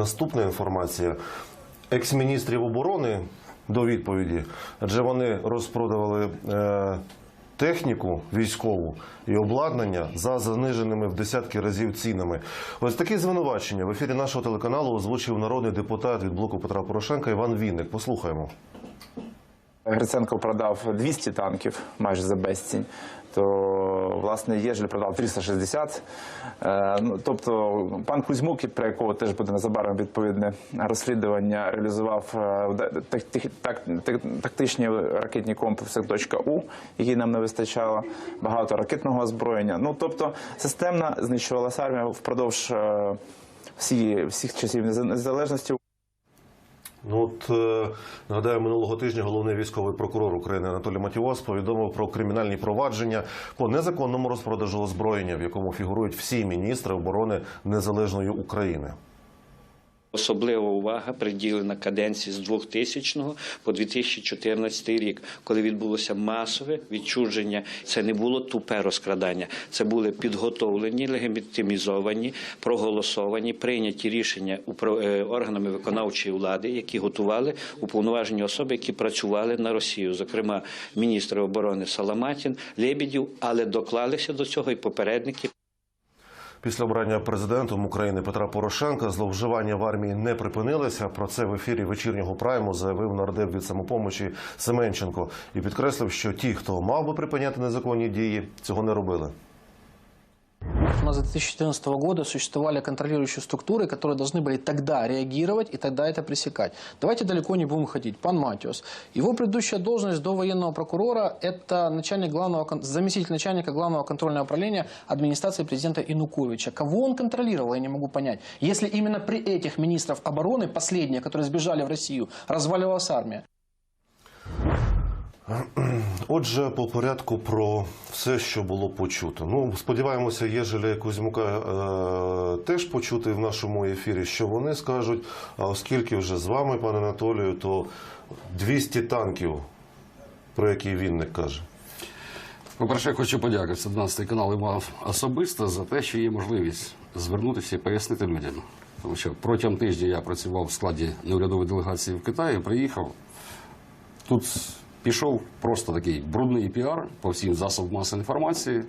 наступна інформація. Екс-міністрів оборони до відповіді, адже вони розпродавали е, техніку військову і обладнання за заниженими в десятки разів цінами. Ось такі звинувачення в ефірі нашого телеканалу озвучив народний депутат від блоку Петра Порошенка Іван Вінник. Послухаємо. Гриценко продав 200 танків майже за безцінь, то власне Єжель продав 360. Е, ну, тобто пан Кузьмук, про якого теж буде незабаром відповідне розслідування, реалізував е, так- так- так- так- тактичні ракетні комплекси «У», які нам не вистачало, багато ракетного озброєння. Ну тобто системно знищувалася армія впродовж е, всі, всіх часів незалежності. Ну от е, нагадаю, минулого тижня головний військовий прокурор України Анатолій Матіос повідомив про кримінальні провадження по незаконному розпродажу озброєння, в якому фігурують всі міністри оборони незалежної України. Особлива увага приділена каденції з 2000 по 2014 рік, коли відбулося масове відчуження. Це не було тупе розкрадання, це були підготовлені, легітимізовані, проголосовані, прийняті рішення е, органами виконавчої влади, які готували уповноважені особи, які працювали на Росію, зокрема міністр оборони Саламатін, Лебідів, але доклалися до цього і попередники. Після обрання президентом України Петра Порошенка зловживання в армії не припинилися. Про це в ефірі вечірнього прайму заявив нардеп від самопомочі Семенченко і підкреслив, що ті, хто мав би припиняти незаконні дії, цього не робили. У нас с 2014 года существовали контролирующие структуры, которые должны были тогда реагировать и тогда это пресекать. Давайте далеко не будем ходить. Пан Матиос. Его предыдущая должность до военного прокурора – это начальник главного, заместитель начальника главного контрольного управления администрации президента Инуковича. Кого он контролировал, я не могу понять. Если именно при этих министров обороны, последние, которые сбежали в Россию, разваливалась армия. Отже, по порядку про все, що було почуто. Ну, сподіваємося, Єжеля і Кузьмука е, теж почути в нашому ефірі, що вони скажуть. А оскільки вже з вами, пане Анатолію, то 200 танків, про які Вінник каже. По-перше, я хочу подякувати 17 канал і вам особисто за те, що є можливість звернутися і пояснити людям. Тому що протягом тижня я працював в складі неурядової делегації в Китаї, приїхав. Тут пішов просто такий брудний піар по всім засобам масової інформації,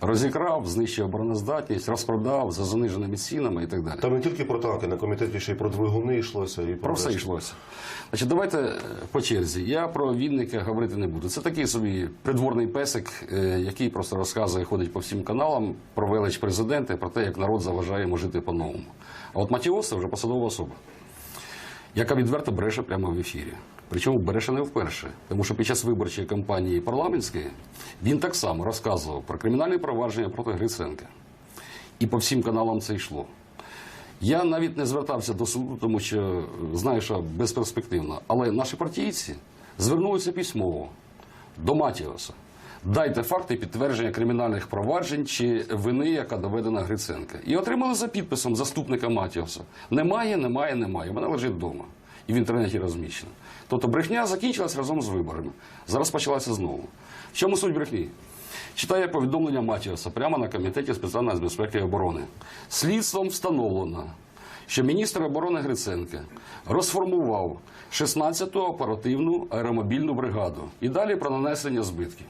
розікрав, знищив обороноздатність, розпродав за заниженими цінами і так далі. Там не тільки про танки, на комітеті ще й про двигуни йшлося. І про, Про все йшлося. Значить, давайте е, по черзі. Я про Вінника говорити не буду. Це такий собі придворний песик, е, який просто розказує, ходить по всім каналам про велич президента, про те, як народ заважає йому жити по-новому. А от Матіос це вже посадова особа, яка відверто бреше прямо в ефірі. Причому бреше не вперше, тому що під час виборчої кампанії парламентської він так само розказував про кримінальні провадження проти Гриценка. І по всім каналам це йшло. Я навіть не звертався до суду, тому що знаю, що безперспективно. Але наші партійці звернулися письмово до Матіоса. Дайте факти підтвердження кримінальних проваджень чи вини, яка доведена Гриценка. І отримали за підписом заступника Матіоса. Немає, немає, немає. Вона лежить вдома. І в інтернеті розміщена. Тобто брехня закінчилась разом з виборами. Зараз почалася знову. В чому суть брехні? Читає повідомлення Матіоса прямо на комітеті питань безпеки і оборони. Слідством встановлено, що міністр оборони Гриценка розформував 16-ту оперативну аеромобільну бригаду і далі про нанесення збитків.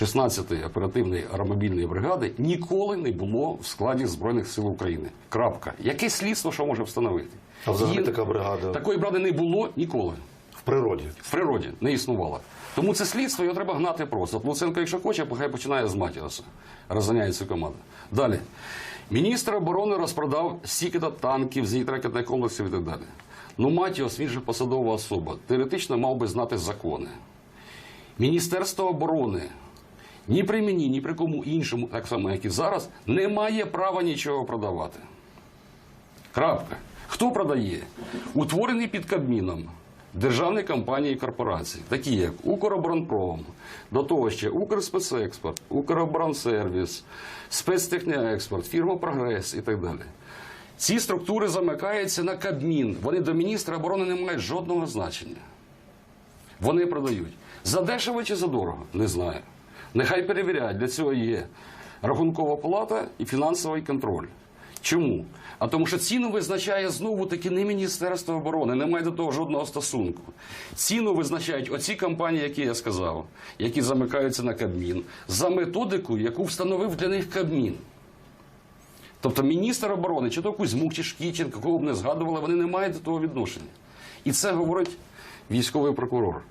16-ї оперативної аеромобільної бригади ніколи не було в складі Збройних сил України. Крапка. Яке слідство що може встановити? А взагалі така бригада Такої бригади не було ніколи в природі. в природі не існувало. Тому це слідство його треба гнати просто. Луценко, якщо хоче, хай починає з Матіоса. Розганяє цю команду. Далі. Міністр оборони розпродав стільки-то танків, зенітно-ракетних комплексів і так далі. Ну, Матіос, він же посадова особа. Теоретично мав би знати закони. Міністерство оборони ні при мені, ні при кому іншому, так само, як і зараз, не має права нічого продавати. Крапка. Хто продає? Утворений під Кабміном державні компанії і корпорації, такі як Укроборонпром, до того ще Укрспецекспорт, Укроборонсервіс, Спецтехніекспорт, фірма Прогрес і так далі. Ці структури замикаються на Кабмін. Вони до міністра оборони не мають жодного значення. Вони продають. За дешево чи за дорого? Не знаю. Нехай перевіряють. Для цього є рахункова палата і фінансовий контроль. Чому? А тому, що ціну визначає знову таки не Міністерство оборони, немає до того жодного стосунку. Ціну визначають оці компанії, які я сказав, які замикаються на Кабмін, за методику, яку встановив для них Кабмін. Тобто міністр оборони, чи то Кузьмук, чи Шкіченко, кого б не згадували, вони не мають до того відношення. І це говорить військовий прокурор.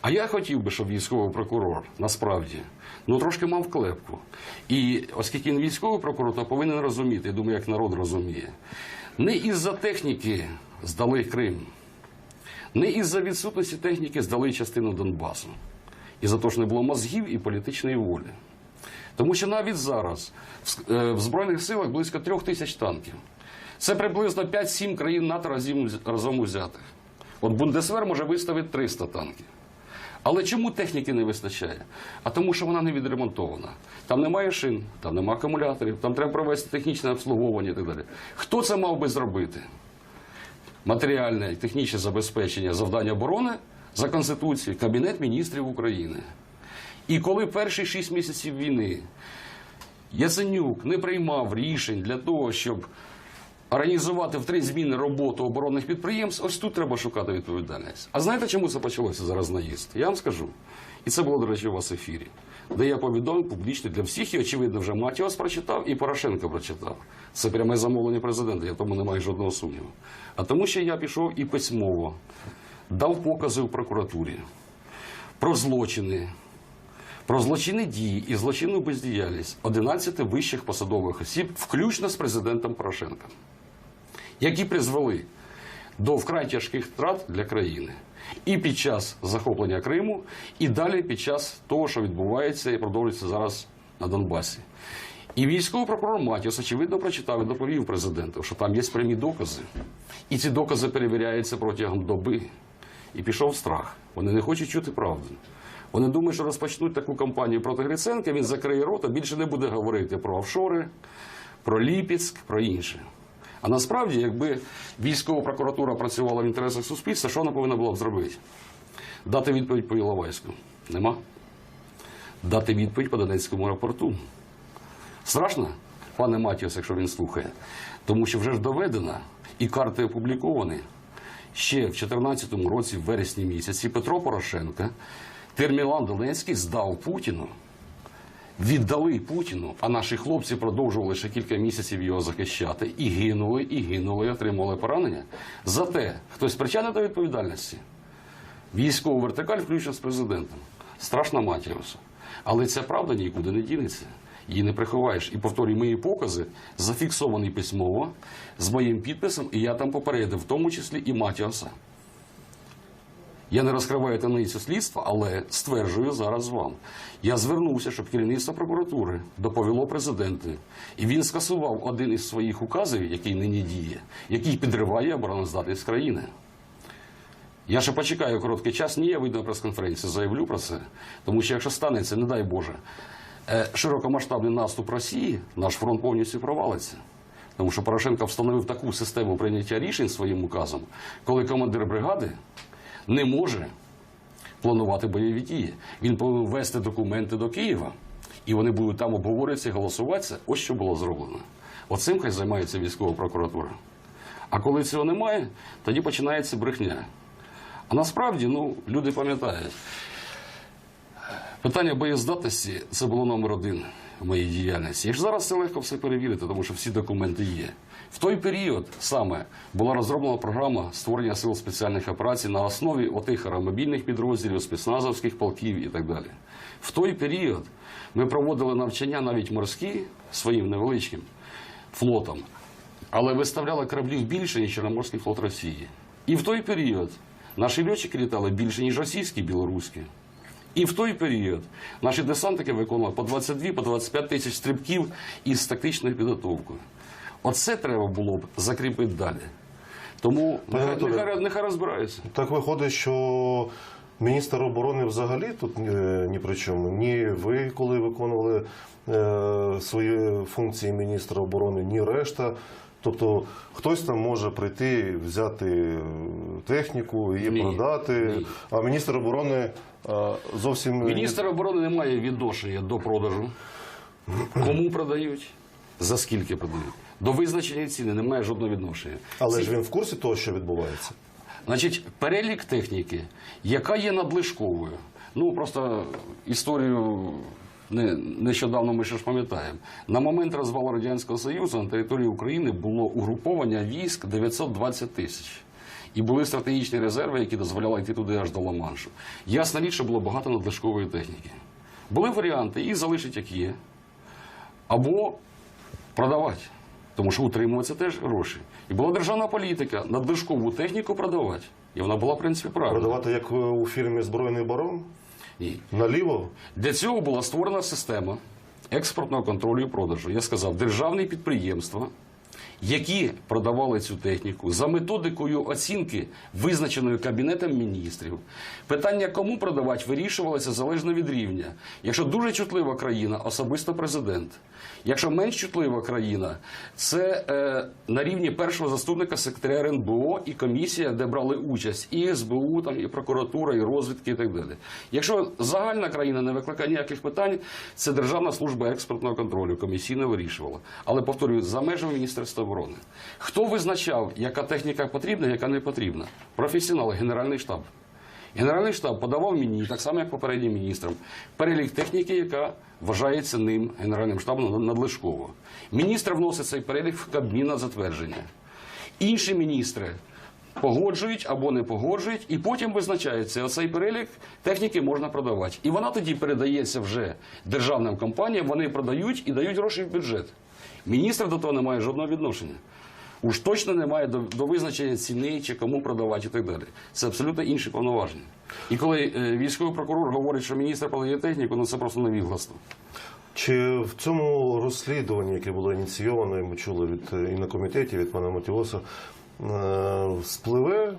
А я хотів би, щоб військовий прокурор насправді ну трошки мав клепку. І оскільки він військовий прокурор, то повинен розуміти, я думаю, як народ розуміє. Не із-за техніки здали Крим, не із-за відсутності техніки здали частину Донбасу. І за те, що не було мозгів і політичної волі. Тому що навіть зараз в е, Збройних силах близько трьох тисяч танків. Це приблизно 5-7 країн НАТО разом узятих. От Бундесвер може виставити 300 танків. Але чому техніки не вистачає? А тому, що вона не відремонтована. Там немає шин, там немає акумуляторів, там треба провести технічне обслуговування і так далі. Хто це мав би зробити? Матеріальне і технічне забезпечення завдання оборони за Конституцією Кабінет міністрів України. І коли перші шість місяців війни Яценюк не приймав рішень для того, щоб організувати в три зміни роботу оборонних підприємств, ось тут треба шукати відповідальність. А знаєте, чому це почалося зараз наїзд? Я вам скажу. І це було, до речі, у вас в ефірі, де я повідомив публічно для всіх, і очевидно, вже Матіос прочитав, і Порошенко прочитав. Це пряме замовлення президента, я тому не маю жодного сумніву. А тому, що я пішов і письмово дав покази в прокуратурі про злочини, про злочинні дії і злочинну бездіяльність 11 вищих посадових осіб, включно з президентом Порошенком, які призвели до вкрай тяжких втрат для країни і під час захоплення Криму, і далі під час того, що відбувається і продовжується зараз на Донбасі. І військовий прокурор Матіос, очевидно, прочитав і доповів президенту, що там є прямі докази. І ці докази перевіряються протягом доби. І пішов страх. Вони не хочуть чути правду. Вони думають, що розпочнуть таку кампанію проти Гриценка, він закриє рота, більше не буде говорити про офшори, про Ліпецьк, про інше. А насправді, якби військова прокуратура працювала в інтересах суспільства, що вона повинна була б зробити? Дати відповідь по Іловайську. Нема. Дати відповідь по Донецькому аеропорту. Страшно, пане Матіос, якщо він слухає. Тому що вже ж доведено, і карти опубліковані. Ще в 2014 році, в вересні місяці, Петро Порошенко термінал Донецький здав Путіну, віддали Путіну, а наші хлопці продовжували ще кілька місяців його захищати. І гинули, і гинули, і отримали поранення. Зате хтось причетний до відповідальності. Військову вертикаль включно з президентом. Страшна Матіуса. Але ця правда нікуди не дінеться. Її не приховаєш. І повторюю, мої покази зафіксовані письмово з моїм підписом, і я там попередив, в тому числі і Матіоса. Я не розкриваю таємницю слідства, але стверджую зараз вам. Я звернувся, щоб керівництво прокуратури доповіло президенту. І він скасував один із своїх указів, який нині діє, який підриває обороноздатність країни. Я ще почекаю короткий час, ні, я вийду на прес-конференцію, заявлю про це. Тому що якщо станеться, не дай Боже, е, широкомасштабний наступ Росії, наш фронт повністю провалиться. Тому що Порошенко встановив таку систему прийняття рішень своїм указом, коли командир бригади не може планувати бойові дії. Він повинен ввести документи до Києва, і вони будуть там обговорюватися і голосуватися. Ось що було зроблено. Оцим хай займається військова прокуратура. А коли цього немає, тоді починається брехня. А насправді, ну, люди пам'ятають, питання боєздатності це було номер один в моїй діяльності. І ж зараз це легко все перевірити, тому що всі документи є. В той період саме була розроблена програма створення сил спеціальних операцій на основі отих аеромобільних підрозділів, спецназовських полків і так далі. В той період ми проводили навчання навіть морські своїм невеличким флотом, але виставляли кораблів більше, ніж Чорноморський флот Росії. І в той період наші льотчики літали більше, ніж російські білоруські. І в той період наші десантники виконували по 22, по 25 тисяч стрибків із тактичною підготовкою. Оце треба було б закріпити далі. Тому нехай, нехай, нехай розбираються. Так виходить, що міністр оборони взагалі тут е, ні при чому. Ні ви, коли виконували е, свої функції міністра оборони, ні решта. Тобто хтось там може прийти, взяти е, техніку, її Ні, продати, ні. а міністр оборони е, зовсім Міністр оборони не має відношення до продажу. Кому продають, за скільки продають. до визначення ціни не має жодного відношення. Але Ці- ж він в курсі того, що відбувається. Значить, перелік техніки, яка є надлишковою. Ну просто історію не, нещодавно ми ще ж пам'ятаємо. На момент розвалу Радянського Союзу на території України було угруповання військ 920 тисяч. І були стратегічні резерви, які дозволяли йти туди аж до Ла-Маншу. Ясна річ, що було багато надлишкової техніки. Були варіанти, їх залишить як є, або продавати. Тому що утримуватися теж гроші. І була державна політика надлишкову техніку продавати. І вона була, в принципі, правильна. Продавати як у фільмі Збройний барон Ні. наліво. Для цього була створена система експортного контролю і продажу. Я сказав, державні підприємства, які продавали цю техніку за методикою оцінки, визначеною Кабінетом міністрів. Питання, кому продавати, вирішувалося залежно від рівня. Якщо дуже чутлива країна, особисто президент. Якщо менш чутлива країна, це е, на рівні першого заступника секретаря РНБО і комісія, де брали участь і СБУ, там, і прокуратура, і розвідки, і так далі. Якщо загальна країна не викликає ніяких питань, це Державна служба експортного контролю комісійно вирішувала. Але повторюю, за межами Міністерства оборони. Хто визначав, яка техніка потрібна, яка не потрібна? Професіонали, Генеральний штаб. Генеральний штаб подавав мені, так само як попереднім міністрам, перелік техніки, яка вважається ним Генеральним штабом надлишково. Міністр вносить цей перелік в Кабмін на затвердження. Інші міністри погоджують або не погоджують, і потім визначається оцей перелік техніки можна продавати. І вона тоді передається вже державним компаніям, вони продають і дають гроші в бюджет. Міністр до того не має жодного відношення. Уж точно немає до, до визначення ціни чи кому продавати і так далі. Це абсолютно інші повноваження. І коли е, військовий прокурор говорить, що міністр продає техніку, ну це просто невігласно. Чи в цьому розслідуванні, яке було ініційовано, і ми чули від е, і на комітеті, від пана Матіоса, е, спливе е,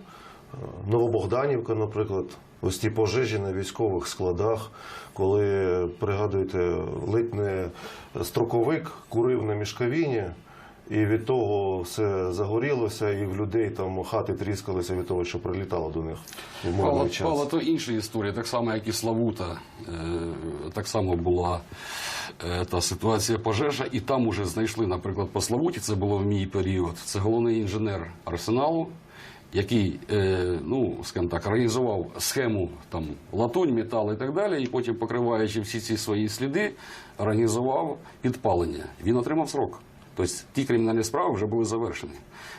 Новобогданівка, наприклад, ось ті пожежі на військових складах, коли пригадуєте, ледь не строковик курив на мішкавіні. І від того все загорілося, і в людей там хати тріскалися від того, що прилітало до них в мирний час. Павло, то інша історія, так само, як і Славута. Е, так само була е, та ситуація пожежа, і там уже знайшли, наприклад, по Славуті, це було в мій період. Це головний інженер арсеналу, який, е, ну, скажімо так, організував схему там латунь, метал і так далі, і потім, покриваючи всі ці свої сліди, організував підпалення. Він отримав срок. Тобто ті кримінальні справи вже були завершені.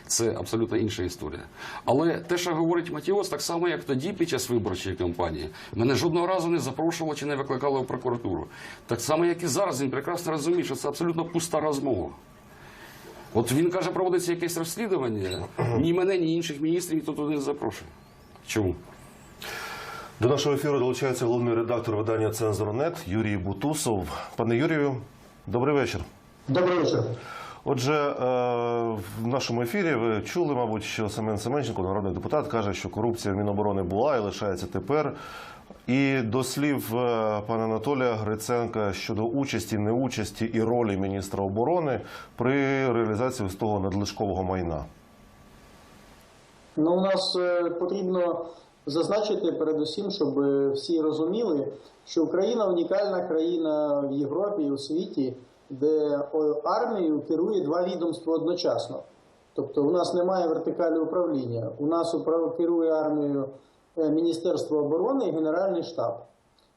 Це абсолютно інша історія. Але те, що говорить Матіос, так само, як тоді під час виборчої кампанії, мене жодного разу не запрошувало чи не викликало в прокуратуру. Так само, як і зараз, він прекрасно розуміє, що це абсолютно пуста розмова. От він каже, проводиться якесь розслідування, ні мене, ні інших міністрів ніхто туди не запрошує. Чому? До нашого ефіру долучається головний редактор видання «Цензор.нет» Юрій Бутусов. Пане Юрію, добрий вечір. Добрий вечір. Отже, е, в нашому ефірі ви чули, мабуть, що Семен Семенченко, народний депутат, каже, що корупція в Міноборони була і лишається тепер. І до слів е, пана Анатолія Гриценка щодо участі, неучасті і ролі міністра оборони при реалізації з того надлишкового майна. Ну, у нас е, потрібно зазначити передусім, щоб всі розуміли, що Україна унікальна країна в Європі і у світі, де армією керує два відомства одночасно. Тобто у нас немає вертикалі управління. У нас керує армією Міністерство оборони і Генеральний штаб.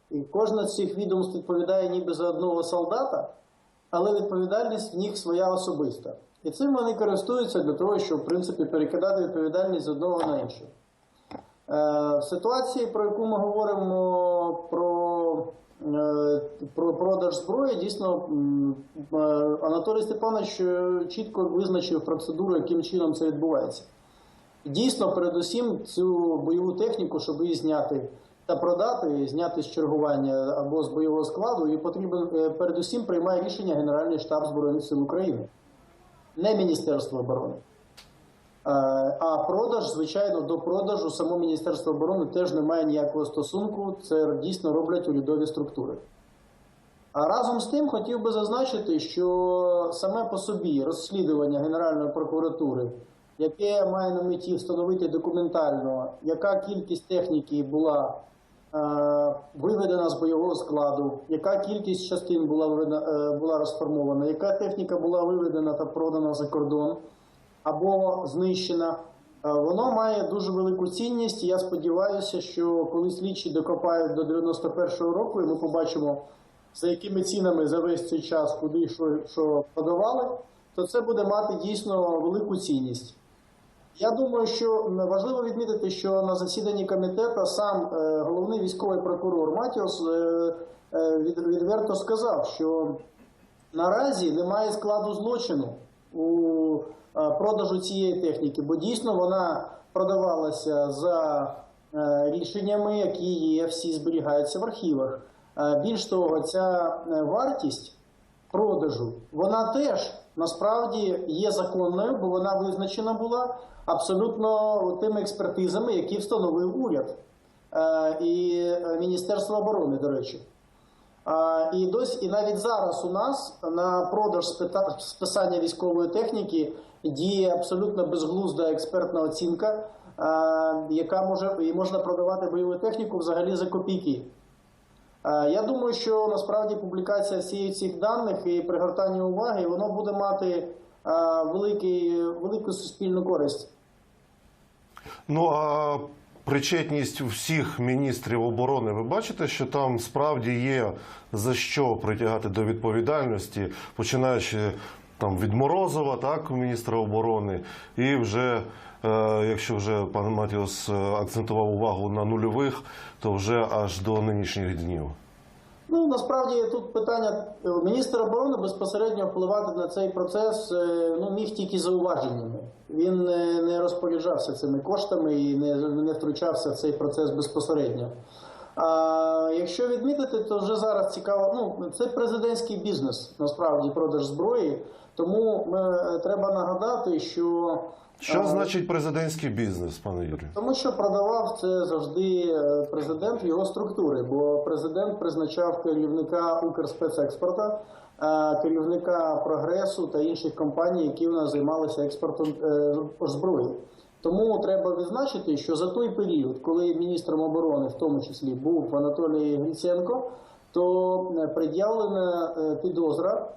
І кожне з цих відомств відповідає ніби за одного солдата, але відповідальність в них своя особиста. І цим вони користуються для того, щоб в принципі перекидати відповідальність з одного на інше. Е, В ситуації, про яку ми говоримо про, е, про продаж зброї, дійсно е, Анатолій Степанович е, чітко визначив процедуру, яким чином це відбувається. Дійсно, передусім цю бойову техніку, щоб її зняти та продати, зняти з чергування або з бойового складу, і потрібен е, передусім приймає рішення Генеральний штаб Збройних сил України, не Міністерство оборони. Е, А продаж, звичайно, до продажу само Міністерство оборони теж не має ніякого стосунку. Це дійсно роблять урядові структури. А разом з тим хотів би зазначити, що саме по собі розслідування Генеральної прокуратури, яке має на меті встановити документально, яка кількість техніки була виведена з бойового складу, яка кількість частин була е, була розформована, яка техніка була виведена та продана за кордон або знищена. Е, Воно має дуже велику цінність. і Я сподіваюся, що коли слідчі докопають до 91-го року, і ми побачимо, за якими цінами за весь цей час, куди що, що подавали, то це буде мати дійсно велику цінність. Я думаю, що важливо відмітити, що на засіданні комітету сам е, головний військовий прокурор Матіос е, е, від- відверто сказав, що наразі немає складу злочину у продажу цієї техніки, бо дійсно вона продавалася за рішеннями, які є, всі зберігаються в архівах. Більш того, ця вартість продажу, вона теж насправді є законною, бо вона визначена була абсолютно тими експертизами, які встановив уряд е, і е, Міністерство оборони, до речі. І досі, і навіть зараз у нас на продаж списання військової техніки діє абсолютно безглузда експертна оцінка, яка може і можна продавати бойову техніку взагалі за копійки. Е, Я думаю, що насправді публікація всіх цих даних і пригортання уваги воно буде мати е, великий, велику суспільну користь. Ну а причетність всіх міністрів оборони, ви бачите, що там справді є за що притягати до відповідальності, починаючи там від Морозова, так, міністра оборони, і вже. Е, Якщо вже пан Матіос е, акцентував увагу на нульових, то вже аж до нинішніх днів. Ну насправді тут питання е, міністр оборони безпосередньо впливати на цей процес ну міг тільки зауваженнями. Він не, розпоряджався цими коштами і не, не втручався в цей процес безпосередньо. А якщо відмітити, то вже зараз цікаво. Ну це президентський бізнес, насправді продаж зброї. Тому ми, треба нагадати, що Що е, значить президентський бізнес, пане Юрію? тому що продавав це завжди е, президент його структури, бо президент призначав керівника Укрспецекспорта, е, керівника прогресу та інших компаній, які в нас займалися експортом зброї. Тому треба відзначити, що за той період, коли міністром оборони, в тому числі, був Анатолій Гриценко, то пред'явлена підозра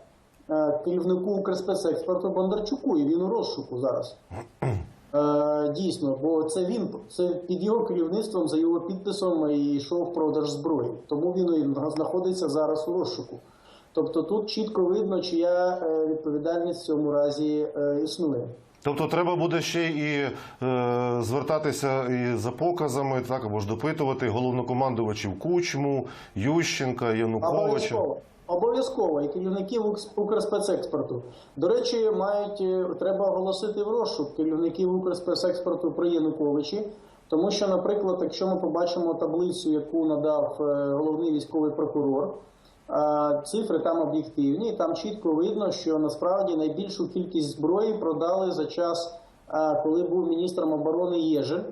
керівнику Укрспецекспорту Бондарчуку, і він у розшуку зараз. Е, Дійсно, бо це він це під його керівництвом, за його підписом і йшов продаж зброї. Тому він знаходиться зараз у розшуку. Тобто тут чітко видно, чия е, відповідальність в цьому разі е, існує. Тобто треба буде ще і е, звертатися і за показами, так або ж допитувати головнокомандувачів Кучму, Ющенка, Януковича. Обов'язково. І керівників Укрспецекспорту. До речі, мають е, треба оголосити в розшук керівників Укрспецекспорту при Януковичі. Тому що, наприклад, якщо ми побачимо таблицю, яку надав е, головний військовий прокурор, цифри там об'єктивні, там чітко видно, що насправді найбільшу кількість зброї продали за час, коли був міністром оборони Єжель.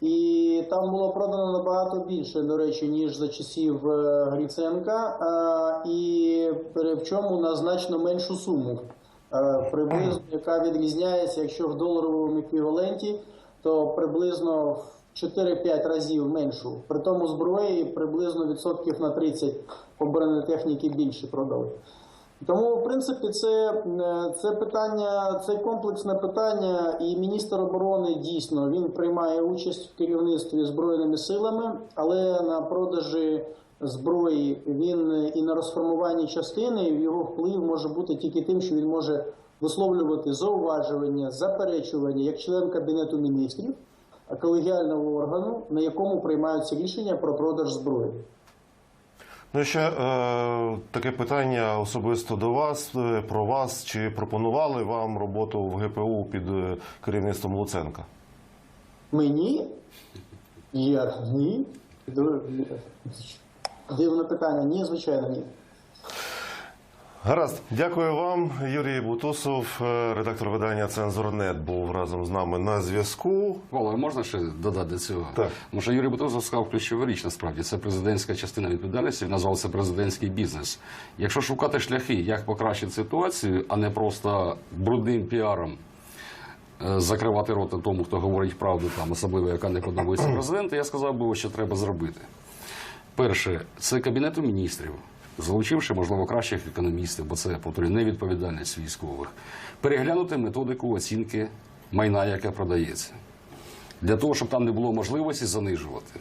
І там було продано набагато більше, до речі, ніж за часів е, Гриценка, е, і в чому на значно меншу суму, е, приблизно, яка відрізняється, якщо в доларовому еквіваленті, то приблизно в 4-5 разів меншу. При тому зброї приблизно відсотків на 30 по бронетехніки більше продали. Тому, в принципі, це, е, це питання, це комплексне питання, і міністр оборони дійсно він приймає участь в керівництві збройними силами, але на продажі зброї він і на розформуванні частини його вплив може бути тільки тим, що він може висловлювати зауваження, заперечування як член кабінету міністрів колегіального органу, на якому приймаються рішення про продаж зброї. Ну ще е, таке питання особисто до вас, е, про вас. Чи пропонували вам роботу в ГПУ під е, керівництвом Луценка? Мені? Я ні. Дивне питання. Ні, звичайно, ні. Гаразд, дякую вам. Юрій Бутусов, е, редактор видання Цензорнет, був разом з нами на зв'язку. Вова, можна ще додати до цього? Так. Тому що Юрій Бутусов сказав ключову річ, насправді, це президентська частина відповідальності, він назвав це президентський бізнес. Якщо шукати шляхи, як покращити ситуацію, а не просто брудним піаром е, закривати рота тому, хто говорить правду, там, особливо яка не подобається президенту, я сказав би, що треба зробити. Перше, це Кабінету міністрів, залучивши, можливо, кращих економістів, бо це, повторюю, невідповідальність військових, переглянути методику оцінки майна, яке продається, для того, щоб там не було можливості занижувати.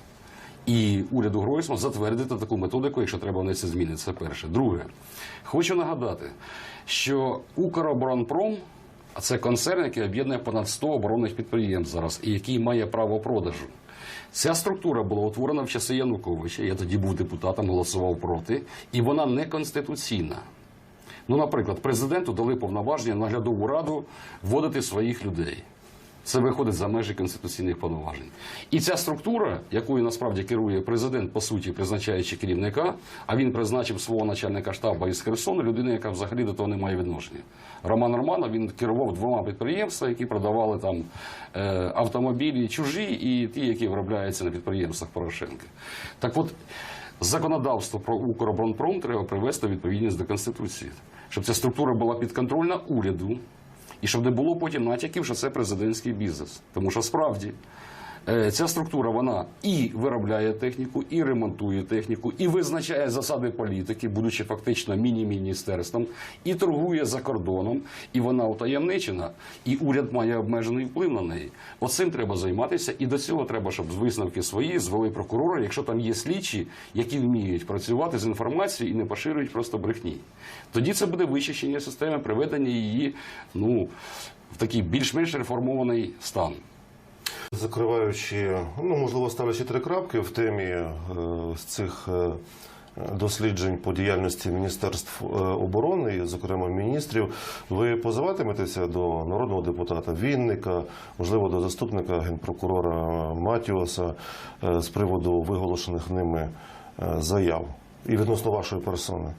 І уряду Гройсман затвердити таку методику, якщо треба внести зміни. Це перше. Друге, хочу нагадати, що Укроборонпром, це концерн, який об'єднує понад 100 оборонних підприємств зараз і який має право продажу. Ця структура була утворена в часи Януковича. Я тоді був депутатом, голосував проти, і вона не конституційна. Ну, наприклад, президенту дали повноваження наглядову раду вводити своїх людей. Це виходить за межі конституційних повноважень. І ця структура, якою насправді керує президент, по суті, призначаючи керівника, а він призначив свого начальника штабу із Херсону, людину, яка взагалі до того не має відношення. Роман Романов він керував двома підприємствами, які продавали там е, автомобілі чужі і ті, які виробляються на підприємствах Порошенка. Так от, законодавство про Укроборонпром треба привести відповідність до Конституції, щоб ця структура була підконтрольна уряду. І щоб не було потім натяків, що це президентський бізнес. Тому що справді ця структура вона і виробляє техніку, і ремонтує техніку, і визначає засади політики, будучи фактично міні-міністерством, і торгує за кордоном, і вона утаємничена, і уряд має обмежений вплив на неї. Оцим треба займатися, і до цього треба, щоб висновки свої звели прокурора, якщо там є слідчі, які вміють працювати з інформацією і не поширюють просто брехні. Тоді це буде вичищення системи, приведення її ну, в такий більш-менш реформований стан. Закриваючи, ну можливо, ставлячи три крапки в темі е, з цих е, досліджень по діяльності Міністерств е, оборони, зокрема міністрів, ви позиватиметеся до народного депутата Вінника, можливо, до заступника генпрокурора Матіоса з приводу виголошених ними заяв і відносно вашої персони.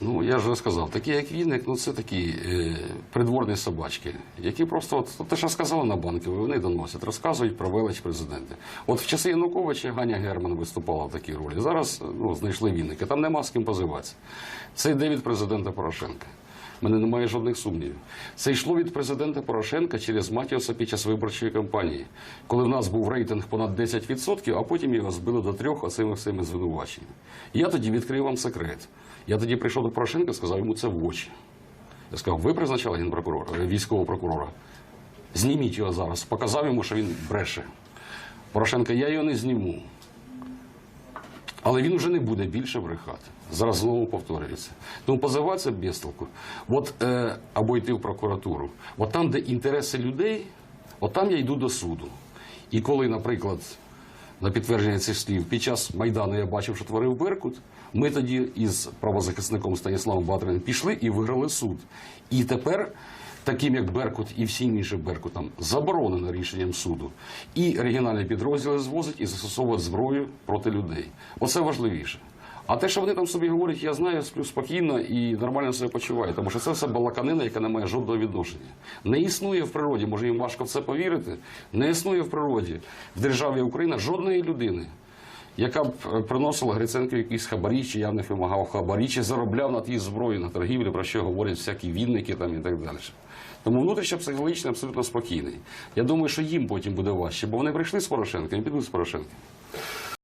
Ну, я вже сказав, такі як Вінник, ну це такі е, придворні собачки, які просто, от те, що сказали на банки, вони доносять, розказують про велич президента. От в часи Януковича Ганя Герман виступала в такій ролі. Зараз ну, знайшли Вінника, там нема з ким позиватися. Це йде від президента Порошенка. У мене немає жодних сумнівів. Це йшло від президента Порошенка через Матіоса під час виборчої кампанії, коли в нас був рейтинг понад 10%, а потім його збили до трьох оцими всіми звинуваченнями. Я тоді відкрив вам секрет. Я тоді прийшов до Порошенка, сказав йому це в очі. Я сказав, ви призначали генпрокурора, е, військового прокурора. Зніміть його зараз. Показав йому, що він бреше. Порошенко, я його не зніму. Але він вже не буде більше брехати. Зараз знову повторюється. Тому позиватися без толку. От, е, або йти в прокуратуру. От там, де інтереси людей, от там я йду до суду. І коли, наприклад, на підтвердження цих слів, під час Майдану я бачив, що творив Беркут, ми тоді із правозахисником Станіславом Батриним пішли і виграли суд. І тепер таким як Беркут і всім іншим Беркутам, заборонено рішенням суду. І регіональні підрозділи звозять і застосовують зброю проти людей. Оце важливіше. А те, що вони там собі говорять, я знаю, сплю спокійно і нормально себе почуваю, тому що це все балаканина, яка не має жодного відношення. Не існує в природі, може їм важко в це повірити. Не існує в природі в державі Україна жодної людини, яка б е, приносила Гриценко якісь хабарі, чи явних вимагав хабарі, чи заробляв на тій зброї на торгівлі, про що говорять всякі вінники там і так далі. Тому внутрішньо психологічно абсолютно спокійний. Я думаю, що їм потім буде важче, бо вони прийшли з Порошенком і підуть з Порошенком.